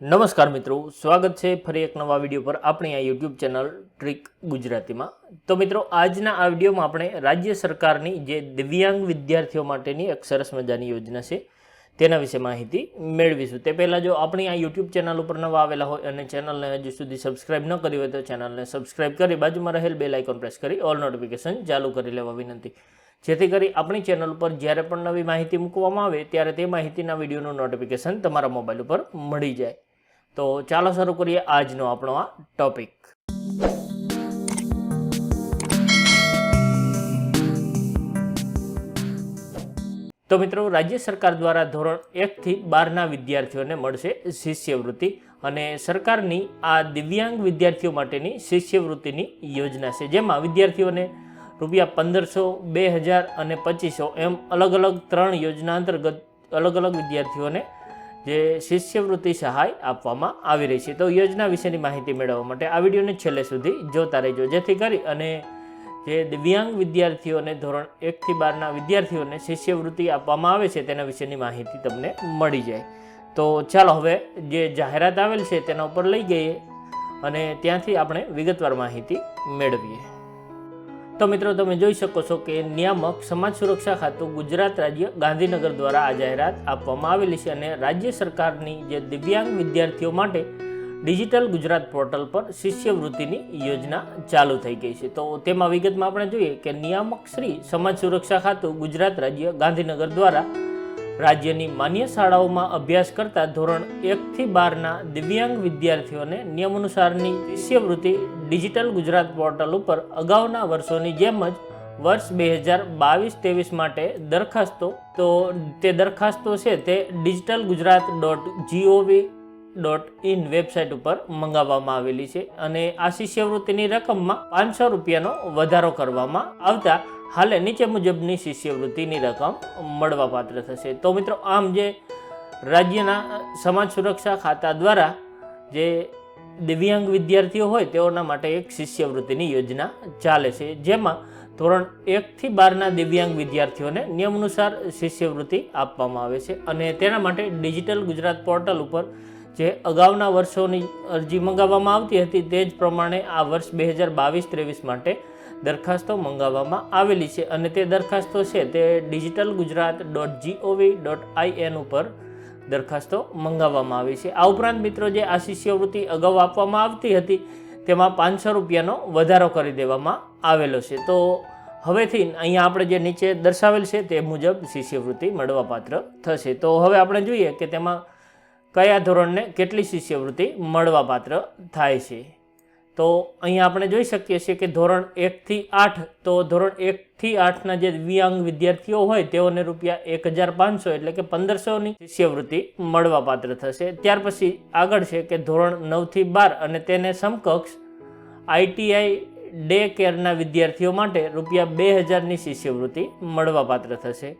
નમસ્કાર મિત્રો, સ્વાગત છે ફરી એક નવા વીડિયો પર આપણી આ યુટ્યુબ ચેનલ ટ્રીક ગુજરાતીમાં. તો મિત્રો, આજના આ વિડીયોમાં આપણે રાજ્ય સરકારની જે દિવ્યાંગ વિદ્યાર્થીઓ માટેની એક સરસ મજાની યોજના છે, તેના વિશે માહિતી મેળવીશું. તે પહેલાં જો આપણી આ યુટ્યુબ ચેનલ ઉપર નવા આવેલા હોય અને ચેનલને હજુ સુધી સબસ્ક્રાઇબ ન કરી હોય તો ચેનલને સબસ્ક્રાઇબ કરી બાજુમાં રહેલ બેલ આઇકોન પ્રેસ કરી ઓલ નોટિફિકેશન ચાલુ કરી લેવા વિનંતી. જેથી કરી આપણી ચેનલ ઉપર જ્યારે પણ નવી માહિતી મૂકવામાં આવે, ત્યારે તે માહિતીના વિડીયોનું નોટિફિકેશન તમારા મોબાઈલ ઉપર મળી જાય. તો ચાલો શરૂ કરીએ આજનો આપણો આ ટોપિક તો મિત્રો, રાજ્ય સરકાર દ્વારા ધોરણ એકથી બારના વિદ્યાર્થીઓને મળશે શિષ્યવૃત્તિ અને સરકારની આ દિવ્યાંગ વિદ્યાર્થીઓ માટેની શિષ્યવૃત્તિની યોજના છે. જેમાં વિદ્યાર્થીઓને રૂપિયા પંદરસો, બે હજાર અને પચીસો એમ અલગ અલગ ત્રણ યોજના અંતર્ગત અલગ અલગ વિદ્યાર્થીઓને જે શિષ્યવૃત્તિ સહાય આપવામાં આવી રહી છે. તો યોજના વિશેની માહિતી મેળવવા માટે આ વિડીયોને છેલ્લે સુધી જોતા રહેજો. જેથી કરી અને જે દિવ્યાંગ વિદ્યાર્થીઓને ધોરણ એકથી બારના વિદ્યાર્થીઓને શિષ્યવૃત્તિ આપવામાં આવે છે, તેના વિશેની માહિતી તમને મળી જાય. તો ચાલો હવે જે જાહેરાત આવેલ છે, તેના ઉપર લઈ જઈએ અને ત્યાંથી આપણે વિગતવાર માહિતી મેળવીએ. તો મિત્રો તમે જોઈ શકો છો કે નિયામક સમાજ સુરક્ષા ખાતું ગુજરાત રાજ્ય ગાંધીનગર દ્વારા આ જાહેરાત આપવામાં આવેલી છે અને રાજ્ય સરકારની જે દિવ્યાંગ વિદ્યાર્થીઓ માટે ડિજિટલ ગુજરાત પોર્ટલ પર શિષ્યવૃત્તિની યોજના ચાલુ થઈ ગઈ છે. તો તેમાં વિગતમાં આપણે જોઈએ કે નિયામક શ્રી સમાજ સુરક્ષા ખાતું ગુજરાત રાજ્ય ગાંધીનગર દ્વારા રાજ્યની માન્ય શાળાઓમાં અભ્યાસ કરતા ધોરણ એકથી બારના દિવ્યાંગ વિદ્યાર્થીઓને નિયમ અનુસારની શિષ્યવૃત્તિ ડિજિટલ ગુજરાત પોર્ટલ ઉપર અગાઉના વર્ષોની જેમ જ વર્ષ બે હજાર બાવીસ ત્રેવીસ માટે દરખાસ્તો, તો તે દરખાસ્તો છે તે digital Gujarat dot gov dot in website ઉપર મંગાવવામાં આવેલી છે અને આ શિષ્યવૃત્તિની રકમમાં પાંચસો રૂપિયાનો વધારો કરવામાં આવતા હાલે, નીચે મુજબની શિષ્યવૃત્તિની રકમ મળવાપાત્ર થશે. તો મિત્રો, આમ જે રાજ્યના સમાજ સુરક્ષા ખાતા દ્વારા જે દિવ્યાંગ વિદ્યાર્થીઓ હોય, તેઓના માટે એક શિષ્યવૃત્તિની યોજના ચાલે છે. જેમાં ધોરણ એકથી બારના દિવ્યાંગ વિદ્યાર્થીઓને નિયમ અનુસાર શિષ્યવૃત્તિ આપવામાં આવે છે અને તેના માટે ડિજિટલ ગુજરાત પોર્ટલ ઉપર જે અગાઉના વર્ષોની અરજી મંગાવવામાં આવતી હતી, તે જ પ્રમાણે આ વર્ષ બે હજાર બાવીસ ત્રેવીસ માટે દરખાસ્તો મંગાવવામાં આવેલી છે અને તે દરખાસ્તો છે તે digital Gujarat dot gov dot IN ઉપર દરખાસ્તો મંગાવવામાં આવી છે. આ ઉપરાંત મિત્રો જે આ શિષ્યવૃત્તિ અગાઉ આપવામાં આવતી હતી, તેમાં પાંચસો રૂપિયાનો વધારો કરી દેવામાં આવેલો છે. તો હવેથી અહીંયા આપણે જે નીચે દર્શાવેલ છે તે મુજબ શિષ્યવૃત્તિ મળવાપાત્ર થશે. તો હવે આપણે જોઈએ કે તેમાં કયા ધોરણને કેટલી શિષ્યવૃત્તિ મળવાપાત્ર થાય છે. તો અહીંયા આપણે જોઈ શકીએ છીએ કે ધોરણ એકથી આઠ, તો ધોરણ એકથી આઠના જે દિવ્યાંગ વિદ્યાર્થીઓ હોય તેઓને રૂપિયા એક હજાર પાંચસો એટલે કે પંદરસોની શિષ્યવૃત્તિ મળવાપાત્ર થશે. ત્યાર પછી આગળ છે કે ધોરણ નવથી બાર અને તેને સમકક્ષ આઈટીઆઈ ડે કેરના વિદ્યાર્થીઓ માટે રૂપિયા બે હજારની શિષ્યવૃત્તિ મળવાપાત્ર થશે.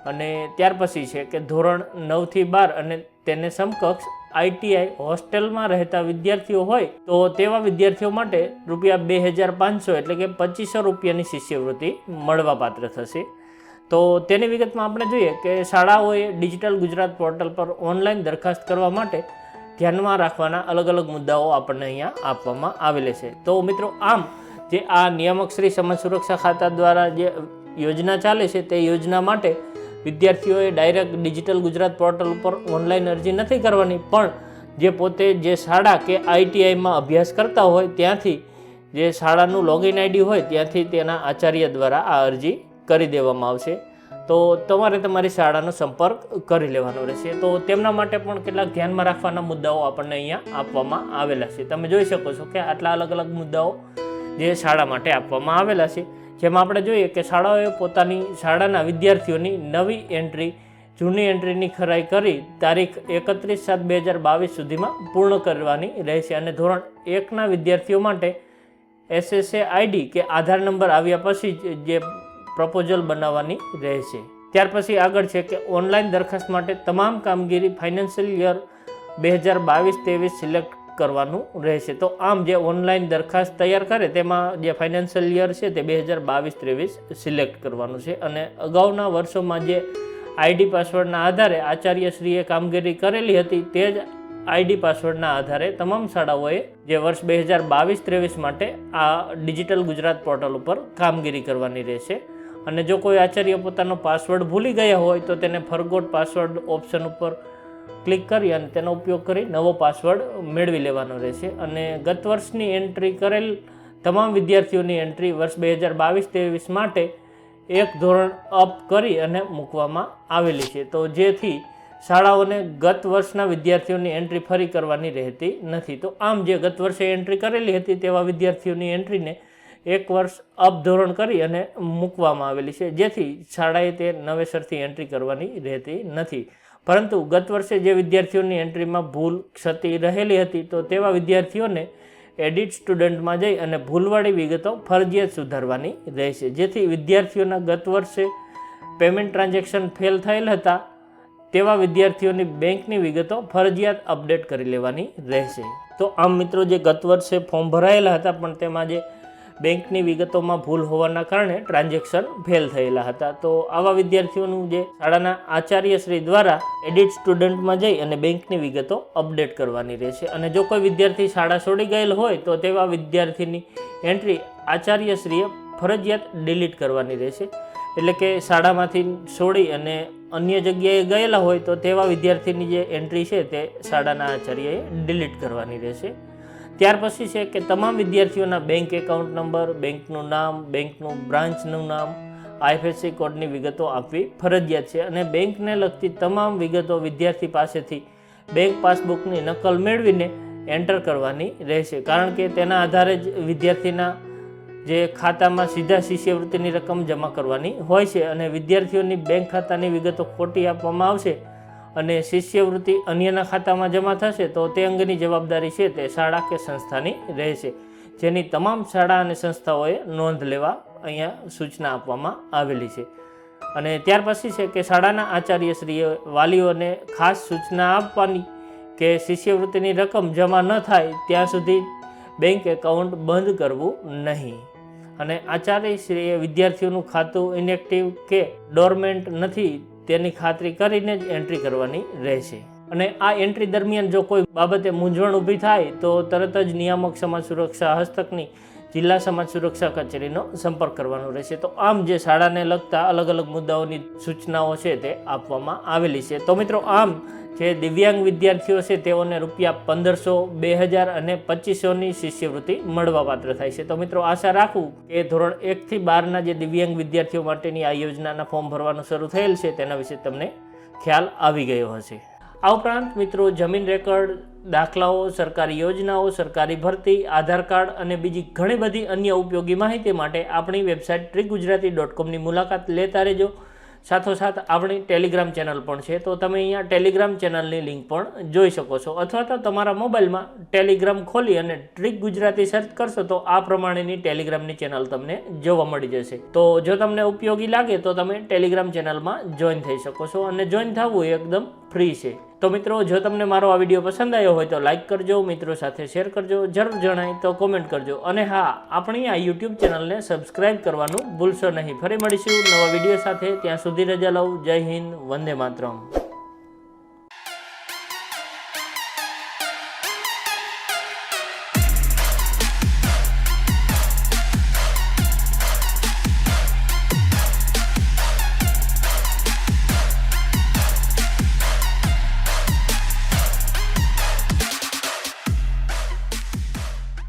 અને ત્યાર પછી છે કે ધોરણ નવથી બાર અને તેને સમકક્ષ આઈટીઆઈ હોસ્ટેલમાં રહેતા વિદ્યાર્થીઓ હોય તો તેવા વિદ્યાર્થીઓ માટે રૂપિયા બે હજાર પાંચસો એટલે કે પચીસો રૂપિયાની શિષ્યવૃત્તિ મળવાપાત્ર થશે. તો તેની વિગતમાં આપણે જોઈએ કે શાળાઓએ ડિજિટલ ગુજરાત પોર્ટલ પર ઓનલાઈન દરખાસ્ત કરવા માટે ધ્યાનમાં રાખવાના અલગ અલગ મુદ્દાઓ આપણને અહીંયા આપવામાં આવેલે છે. તો મિત્રો, આમ જે આ નિયામક શ્રી સમાજ સુરક્ષા ખાતા દ્વારા જે યોજના ચાલે છે તે યોજના માટે વિદ્યાર્થીઓએ ડાયરેક્ટ ડિજિટલ ગુજરાત પોર્ટલ ઉપર ઓનલાઈન અરજી નથી કરવાની, પણ જે પોતે જે શાળા કે આઈટીઆઈમાં અભ્યાસ કરતા હોય ત્યાંથી જે શાળાનું લોગિન આઈડી હોય ત્યાંથી તેના આચાર્ય દ્વારા આ અરજી કરી દેવામાં આવશે. તો તમારે તમારી શાળાનો સંપર્ક કરી લેવાનો રહેશે. તો તેમના માટે પણ કેટલાક ધ્યાનમાં રાખવાના મુદ્દાઓ આપણને અહીંયા આપવામાં આવેલા છે. તમે જોઈ શકો છો કે આટલા અલગ અલગ મુદ્દાઓ જે શાળા માટે આપવામાં આવેલા છે. જેમાં આપણે જોઈએ કે શાળાઓએ પોતાની શાળાના વિદ્યાર્થીઓની નવી એન્ટ્રી, જૂની એન્ટ્રીની ખરાઈ કરી તારીખ એકત્રીસ સાત બે હજાર બાવીસ સુધીમાં પૂર્ણ કરવાની રહેશે. અને ધોરણ એકના વિદ્યાર્થીઓ માટે એસએસએ આઈડી કે આધાર નંબર આવ્યા પછી જ પ્રપોઝલ બનાવવાની રહેશે. ત્યાર પછી આગળ છે કે ઓનલાઈન દરખાસ્ત માટે તમામ કામગીરી ફાઇનાન્શિયલ યર બે હજાર બાવીસ ત્રેવીસ સિલેક્ટ કરવાનું રહેશે. તો આમ જે ઓનલાઈન દરખાસ્ત તૈયાર કરે, તેમાં જે ફાઇનાન્શિયલ યર છે તે બે હજાર બાવીસ ત્રેવીસ સિલેક્ટ કરવાનું છે. અને અગાઉના વર્ષોમાં જે આઈડી પાસવર્ડના આધારે આચાર્યશ્રીએ કામગીરી કરેલી હતી, તે જ આઈડી પાસવર્ડના આધારે તમામ શાળાઓએ જે વર્ષ બે હજાર બાવીસ ત્રેવીસ માટે આ ડિજિટલ ગુજરાત પોર્ટલ ઉપર કામગીરી કરવાની રહેશે. અને જો કોઈ આચાર્ય પોતાનો પાસવર્ડ ભૂલી ગયા હોય, તો તેને ફરગોટ પાસવર્ડ ઓપ્શન ઉપર ક્લિક કરી અને તેનો ઉપયોગ કરી નવો પાસવર્ડ મેળવી લેવાનો રહેશે. અને ગત વર્ષની એન્ટ્રી કરેલ તમામ વિદ્યાર્થીઓની એન્ટ્રી વર્ષ બે હજાર બાવીસ ત્રેવીસ માટે એક ધોરણ અપ કરી અને મૂકવામાં આવેલી છે. તો જેથી શાળાઓને ગત વર્ષના વિદ્યાર્થીઓની એન્ટ્રી ફરી કરવાની રહેતી નથી. તો આમ જે ગત વર્ષે એન્ટ્રી કરેલી હતી તેવા વિદ્યાર્થીઓની એન્ટ્રીને એક વર્ષ અપ ધોરણ કરી અને મૂકવામાં આવેલી છે. જેથી શાળાએ તે નવેસરથી એન્ટ્રી કરવાની રહેતી નથી. પરંતુ ગત વર્ષે જે વિદ્યાર્થીઓની એન્ટ્રીમાં ભૂલ ક્ષતિ રહેલી હતી, તો તેવા વિદ્યાર્થીઓને એડિટ સ્ટુડન્ટમાં જઈ અને ભૂલવાળી વિગતો ફરજિયાત સુધારવાની રહેશે. જેથી વિદ્યાર્થીઓના ગત વર્ષે પેમેન્ટ ટ્રાન્ઝેક્શન ફેલ થયેલ હતા, તેવા વિદ્યાર્થીઓની બેંકની વિગતો ફરજિયાત અપડેટ કરી લેવાની રહેશે. તો આમ મિત્રો, જે ગત વર્ષે ફોર્મ ભરાયેલા હતા, પણ તેમાં જે બેંકની વિગતોમાં ભૂલ હોવાના કારણે ટ્રાન્ઝેક્શન ફેલ થયેલા હતા. તો આવા વિદ્યાર્થીઓનું જે શાળાના આચાર્યશ્રી દ્વારા એડિટ સ્ટુડન્ટમાં જઈ અને બેંકની વિગતો અપડેટ કરવાની રહેશે. અને જો કોઈ વિદ્યાર્થી શાળા છોડી ગયેલ હોય, તો તેવા વિદ્યાર્થીની એન્ટ્રી આચાર્યશ્રીએ ફરજિયાત ડિલીટ કરવાની રહેશે. એટલે કે શાળામાંથી છોડી અને અન્ય જગ્યાએ ગયેલા હોય, તો તેવા વિદ્યાર્થીની જે એન્ટ્રી છે, તે શાળાના આચાર્યએ ડિલીટ કરવાની રહેશે. ત્યાર પછી છે કે તમામ વિદ્યાર્થીઓના બેંક એકાઉન્ટ નંબર બેંકનું નામ બેંકનું બ્રાન્ચનું નામ આઈએફએસસી કોડની વિગતો આપવી ફરજિયાત છે. અને બેંકને લગતી તમામ વિગતો વિદ્યાર્થી પાસેથી બેંક પાસબુકની નકલ મેળવીને એન્ટર કરવાની રહેશે. કારણ કે તેના આધારે જ વિદ્યાર્થીના જે ખાતામાં સીધા શિષ્યવૃત્તિની રકમ જમા કરવાની હોય છે. અને વિદ્યાર્થીઓની બેંક ખાતાની વિગતો ખોટી આપવામાં આવશે અને શિષ્યવૃત્તિ અન્યના ખાતામાં જમા થશે તો તે અંગેની જવાબદારી છે તે શાળા કે સંસ્થાની રહેશે. જેની તમામ શાળા અને સંસ્થાઓએ નોંધ લેવા અહીંયા સૂચના આપવામાં આવેલી છે. અને ત્યાર પછી છે કે શાળાના આચાર્યશ્રીએ વાલીઓને ખાસ સૂચના આપવાની કે શિષ્યવૃત્તિની રકમ જમા ન થાય ત્યાં સુધી બેંક એકાઉન્ટ બંધ કરવું નહીં. અને આચાર્યશ્રીએ વિદ્યાર્થીઓનું ખાતું ઇનેક્ટિવ કે ડોરમેન્ટ નથી તેની ખાતરી કરીને જ એન્ટ્રી કરવાની રહેશે. અને આ એન્ટ્રી દરમિયાન જો કોઈ બાબતે મૂંઝવણ ઊભી થાય, તો તરત જ નિયામક સમાજ સુરક્ષા હસ્તકની જિલ્લા સમાજ સુરક્ષા કચેરીનો સંપર્ક કરવાનો રહેશે. તો આમ જે શાળાને લગતા અલગ અલગ મુદ્દાઓની સૂચનાઓ છે તે આપવામાં આવેલી છે. તો મિત્રો, આમ જે દિવ્યાંગ વિદ્યાર્થીઓ છે તેઓને રૂપિયા પંદરસો, બે હજાર અને પચીસોની શિષ્યવૃત્તિ મળવાપાત્ર થાય છે. તો મિત્રો, આશા રાખું કે ધોરણ એકથી બારના જે દિવ્યાંગ વિદ્યાર્થીઓ માટેની આ યોજનાના ફોર્મ ભરવાનું શરૂ થયેલ છે તેના વિશે તમને ખ્યાલ આવી ગયો હશે. આ ઉપરાંત મિત્રો જમીન રેકર્ડ, દાખલાઓ, સરકારી યોજનાઓ, સરકારી ભરતી, આધાર કાર્ડ અને બીજી ઘણી બધી અન્ય ઉપયોગી માહિતી માટે આપણી વેબસાઇટ ટ્રીક ગુજરાતી ડોટ કોમની મુલાકાત લેતા રહેજો. સાથોસાથ આપણી ટેલિગ્રામ ચેનલ પણ છે, તો તમે અહીંયા ટેલિગ્રામ ચેનલની લિંક પણ જોઈ શકો છો. અથવા તો તમારા મોબાઈલમાં ટેલિગ્રામ ખોલી અને ટ્રીક ગુજરાતી સર્ચ કરશો, તો આ પ્રમાણેની ટેલિગ્રામની ચેનલ તમને જોવા મળી જશે. તો જો તમને ઉપયોગી લાગે, તો તમે ટેલિગ્રામ ચેનલમાં જોઈન થઈ શકો છો અને જોઈન થવું એકદમ ફ્રી છે. તો મિત્રો, જો તમને મારો આ વીડિયો પસંદ આવ્યો હોય તો લાઇક કરજો, મિત્રો સાથે શેર કરજો, જરૂર જણાય તો કોમેન્ટ કરજો. અને હા, આપણી આ યુટ્યુબ ચેનલને સબસ્ક્રાઇબ કરવાનું ભૂલશો નહીં. ફરી મળીશું નવા વીડિયો સાથે. ત્યાં સુધી રજા લઉં. જય હિન્દ, વંદે માતરમ.